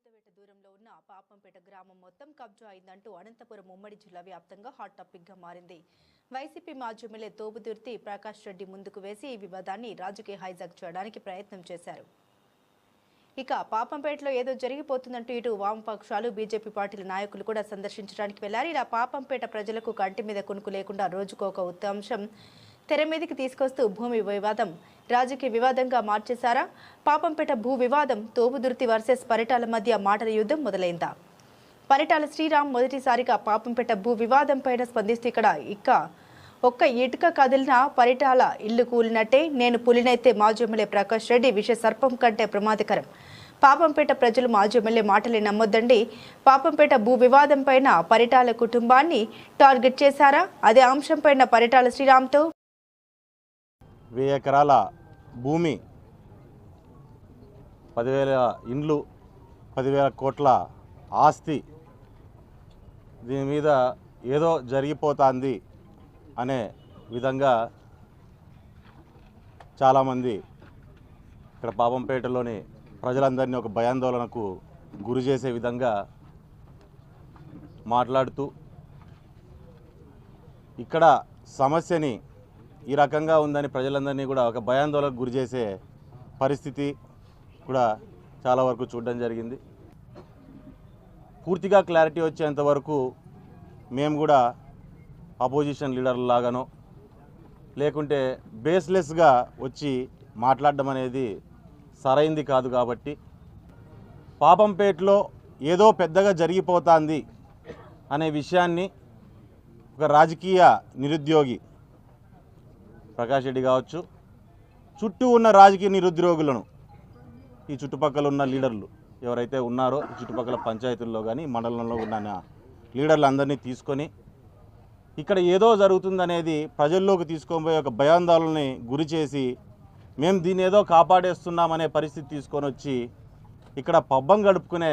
కూతవేట దూరంలో ఉన్న పాపంపేట గ్రామం మొత్తం కబ్జా అయిందంటూ అనంతపురం ఉమ్మడి జిల్లా వ్యాప్తంగా హాట్ టాపిక్గా మారింది. వైసీపీ మాజీ ఎమ్మెల్యే తోబుదుర్తి ప్రకాష్ రెడ్డి ముందుకు వేసి ఈ వివాదాన్ని రాజకీయ హైజాక్ చేయడానికి ప్రయత్నం చేశారు. ఇక పాపంపేటలో ఏదో జరిగిపోతుందంటూ ఇటు వామపక్షాలు బీజేపీ పార్టీల నాయకులు కూడా సందర్శించడానికి వెళ్ళారు. ఇలా పాపంపేట ప్రజలకు కంటి మీద కొనుకు లేకుండా రోజుకు ఒక ఉత్తాంశం తెర మీదకి తీసుకొస్తూ భూమి వివాదం. రాజకీయ వివాదంగా మార్చేశారా? పాపంపేట భూ వివాదం తోపుదుర్తి వర్సెస్ పరిటాల మధ్య మాటల యుద్ధం మొదలైందా? పరిటాల శ్రీరామ్ మొదటిసారిగా పాపంపేట భూ వివాదం పైన స్పందిస్తూ ఇక్కడ ఇక్క. ఒక్క ఇటుక కదిలిన పరిటాల ఇల్లు కూలినట్టే నేను పులినైతే మాజీ ఎమ్మెల్యే ప్రకాష్ రెడ్డి విష సర్పం కంటే ప్రమాదకరం. పాపంపేట ప్రజలు మాజీ ఎమ్మెల్యే మాటలే నమ్మొద్దండి. పాపంపేట భూ వివాదం పైన పరిటాల కుటుంబాన్ని టార్గెట్ చేశారా? అదే అంశం పైన పరిటాల శ్రీరామ్తో వెయ్యి ఎకరాల భూమి పదివేల ఇండ్లు పదివేల కోట్ల ఆస్తి దీని మీద ఏదో జరిగిపోతుంది అనే విధంగా చాలామంది ఇక్కడ పాపంపేటలోని ప్రజలందరినీ ఒక భయాందోళనకు గురి చేసే విధంగా మాట్లాడుతూ ఇక్కడ సమస్యని ఈ రకంగా ఉందని ప్రజలందరినీ కూడా ఒక భయాందోళనకు గురి చేసే పరిస్థితి కూడా చాలా వరకు చూడడం జరిగింది. పూర్తిగా క్లారిటీ వచ్చేంత వరకు మేము కూడా అపోజిషన్ లీడర్ లాగానో లేకుంటే బేస్లెస్గా వచ్చి మాట్లాడడం అనేది సరైంది కాదు కాబట్టి పాపంపేటలో ఏదో పెద్దగా జరిగిపోతుంది అనే విషయాన్ని ఒక రాజకీయ నిరుద్యోగి ప్రకాష్ రెడ్డి కావచ్చు. చుట్టూ ఉన్న రాజకీయ నిరుద్యోగులను ఈ చుట్టుపక్కల ఉన్న లీడర్లు ఎవరైతే ఉన్నారో చుట్టుపక్కల పంచాయతీల్లో కానీ మండలంలో ఉన్న లీడర్లందరినీ తీసుకొని ఇక్కడ ఏదో జరుగుతుందనేది ప్రజల్లోకి తీసుకొనిపోయే ఒక భయాందోళనని గురి చేసి మేము దీన్ని ఏదో కాపాడేస్తున్నామనే పరిస్థితి తీసుకొని వచ్చి ఇక్కడ పబ్బం గడుపుకునే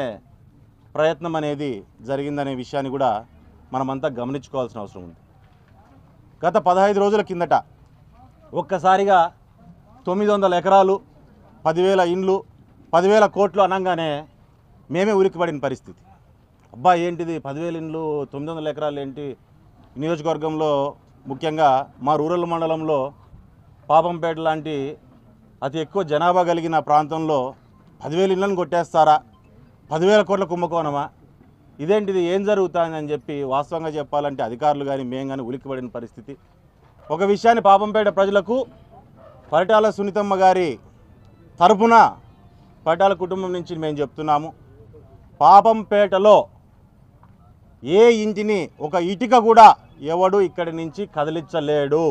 ప్రయత్నం అనేది జరిగిందనే విషయాన్ని కూడా మనమంతా గమనించుకోవాల్సిన అవసరం ఉంది. గత పదహైదు రోజుల కిందట ఒక్కసారిగా తొమ్మిది వందల ఎకరాలు పదివేల ఇండ్లు పదివేల కోట్లు అనగానే మేమే ఉరికిపడిన పరిస్థితి. అబ్బా ఏంటిది? పదివేల ఇండ్లు తొమ్మిది వందల ఎకరాలు ఏంటి? నియోజకవర్గంలో ముఖ్యంగా మా రూరల్ మండలంలో పాపంపేట లాంటి అతి ఎక్కువ జనాభా కలిగిన ప్రాంతంలో పదివేల ఇళ్ళను కొట్టేస్తారా? పదివేల కోట్ల కుంభకోణమా? ఇదేంటిది? ఏం జరుగుతుందని చెప్పి వాస్తవంగా చెప్పాలంటే అధికారులు కానీ మేము కానీ ఉలిక్కిపడిన పరిస్థితి. ఒక విషయాన్ని పాపంపేట ప్రజలకు పరిటాల సునీతమ్మ గారి తరపున పరిటాల కుటుంబం నుంచి మేము చెప్తున్నాము. పాపంపేటలో ఏ ఇంటిని ఒక ఇటుక కూడా ఎవడు ఇక్కడి నుంచి కదిలించలేడు.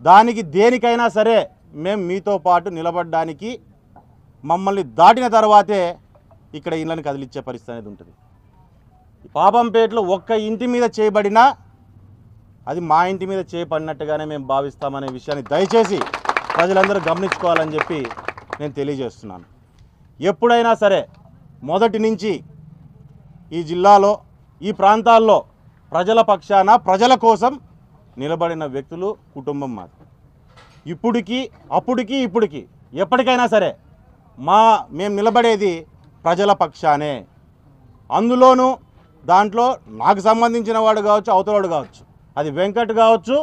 దానికి దేనికైనా సరే మేము మీతో పాటు నిలబడడానికి మమ్మల్ని దాటిన తర్వాతే ఇక్కడ ఇళ్ళని కదిలించే పరిస్థితి అనేది ఉంటుంది. పాపంపేటలో ఒక్క ఇంటి మీద చేయబడినా అది మా ఇంటి మీద చేపడినట్టుగానే మేము భావిస్తామనే విషయాన్ని దయచేసి ప్రజలందరూ గమనించుకోవాలని చెప్పి నేను తెలియజేస్తున్నాను. ఎప్పుడైనా సరే మొదటి నుంచి ఈ జిల్లాలో ఈ ప్రాంతాల్లో ప్రజల పక్షాన ప్రజల కోసం నిలబడిన వ్యక్తులు కుటుంబం మాది ఇప్పుడికి అప్పుడికి ఇప్పుడికి ఎప్పటికైనా సరే మా మేము నిలబడేది ప్రజల పక్షానే. అందులోనూ దాంట్లో నాకు సంబంధించిన వాడు కావచ్చు అవతలవాడు కావచ్చు. అది వెంకట్ కావచ్చు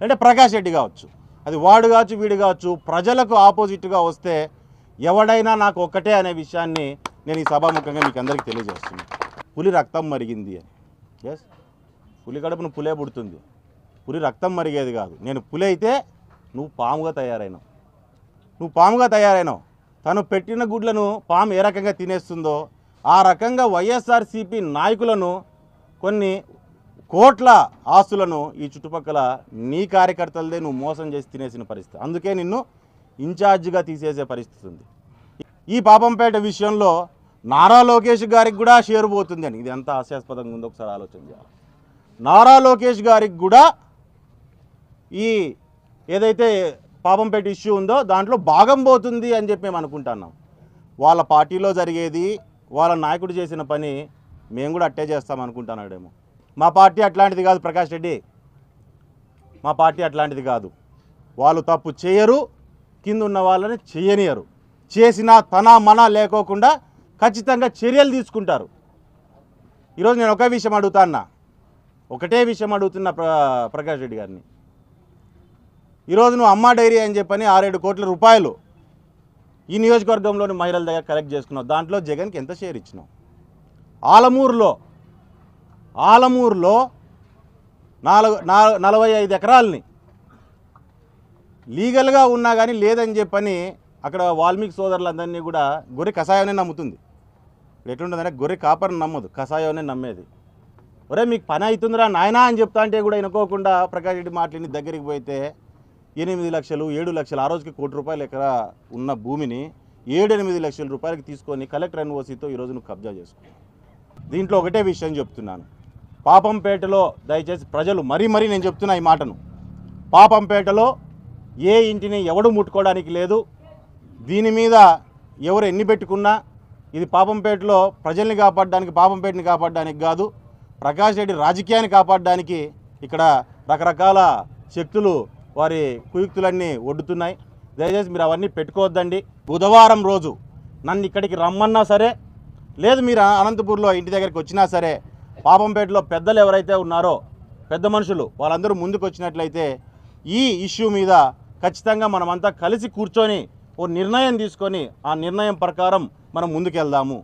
అంటే ప్రకాష్ రెడ్డి కావచ్చు. అది వాడు కావచ్చు వీడు కావచ్చు ప్రజలకు ఆపోజిట్గా వస్తే ఎవడైనా నాకు ఒక్కటే అనే విషయాన్ని నేను ఈ సభాముఖంగా మీకు అందరికీ తెలియజేస్తున్నాను పులి రక్తం మరిగింది అని. ఎస్ పులి కడుపును పులే పుడుతుంది. పులి రక్తం మరిగేది కాదు. నేను పులి అయితే నువ్వు పాముగా తయారైనావు. నువ్వు పాముగా తయారైనావు. తను పెట్టిన గుడ్లను పాము ఏ రకంగా తినేస్తుందో ఆ రకంగా వైఎస్ఆర్సీపీ నాయకులను కొన్ని కోట్ల ఆస్తులను ఈ చుట్టుపక్కల నీ కార్యకర్తలదే నువ్వు మోసం చేసి తినేసిన పరిస్థితి. అందుకే నిన్ను ఇన్ఛార్జిగా తీసేసే పరిస్థితి ఉంది. ఈ పాపంపేట విషయంలో నారా లోకేష్ గారికి కూడా షేర్ పోతుంది అని. ఇది ఎంత హాస్యాస్పదంగా ఉందో ఒకసారి ఆలోచన చేయాలి. నారా లోకేష్ గారికి కూడా ఈ ఏదైతే పాపంపేట ఇష్యూ ఉందో దాంట్లో భాగం పోతుంది అని చెప్పి మేము అనుకుంటున్నాం. వాళ్ళ పార్టీలో జరిగేది వాళ్ళ నాయకుడు చేసిన పని మేము కూడా అట్టే చేస్తాం అనుకుంటున్నాడేమో. మా పార్టీ అట్లాంటిది కాదు ప్రకాష్ రెడ్డి. మా పార్టీ అట్లాంటిది కాదు. వాళ్ళు తప్పు చేయరు కింద ఉన్న వాళ్ళని చేయనియరు. చేసిన తన మన లేకోకుండా ఖచ్చితంగా చర్యలు తీసుకుంటారు. ఈరోజు నేను ఒకే విషయం అడుగుతా అన్నా. ఒకటే విషయం అడుగుతున్న ప్ర ప్రకాష్ రెడ్డి గారిని. ఈరోజు నువ్వు అమ్మా డైరీ అని చెప్పని ఆరేడు కోట్ల రూపాయలు ఈ నియోజకవర్గంలోని మహిళల దగ్గర కలెక్ట్ చేసుకున్నావు. దాంట్లో జగన్కి ఎంత షేర్ ఇచ్చినావు? ఆలమూరులో ఆలమూరులో నాలుగు నలభై ఐదు ఎకరాలని. లీగల్గా ఉన్నా కానీ లేదని చెప్పని అక్కడ వాల్మీకి సోదరులందరినీ కూడా గొర్రె కషాయాన్ని నమ్ముతుంది. ఎట్లుంటుందంటే గొర్రె కాపర్ని నమ్మదు కషాయాన్ని నమ్మేది. ఒరే మీకు పని అవుతుందిరా నాయనా అని చెప్తా అంటే కూడా ఇనుకోకుండా ప్రకాష్ రెడ్డి మాట్లాడి దగ్గరికి పోతే ఎనిమిది లక్షలు ఏడు లక్షలు ఆ రోజుకి కోటి రూపాయలు ఎకరా ఉన్న భూమిని ఏడు ఎనిమిది లక్షల రూపాయలకి తీసుకొని కలెక్టర్ ఎన్ఓసీతో ఈరోజు నువ్వు కబ్జా చేసుకో దీంట్లో ఒకటే విషయం చెప్తున్నాను. పాపంపేటలో దయచేసి ప్రజలు మరీ మరీ నేను చెప్తున్నా ఈ మాటను. పాపంపేటలో ఏ ఇంటిని ఎవడు ముట్టుకోవడానికి లేదు. దీని మీద ఎవరు ఎన్ని పెట్టుకున్నా ఇది పాపంపేటలో ప్రజల్ని కాపాడడానికి పాపంపేటని కాపాడడానికి కాదు. ప్రకాష్ రెడ్డి రాజకీయాన్ని కాపాడడానికి ఇక్కడ రకరకాల శక్తులు వారి కుయుక్తులన్నీ ఒడ్డుతున్నాయి. దయచేసి మీరు అవన్నీ పెట్టుకోవద్దండి. బుధవారం రోజు నన్ను ఇక్కడికి రమ్మన్నా సరే లేదు మీరు అనంతపూర్లో ఇంటి దగ్గరికి వచ్చినా సరే పాపంపేటలో పెద్దలు ఎవరైతే ఉన్నారో పెద్ద మనుషులు వాళ్ళందరూ ముందుకు వచ్చినట్లయితే ఈ ఇష్యూ మీద ఖచ్చితంగా మనమంతా కలిసి కూర్చొని ఓ నిర్ణయం తీసుకొని ఆ నిర్ణయం ప్రకారం మనం ముందుకెళ్దాము.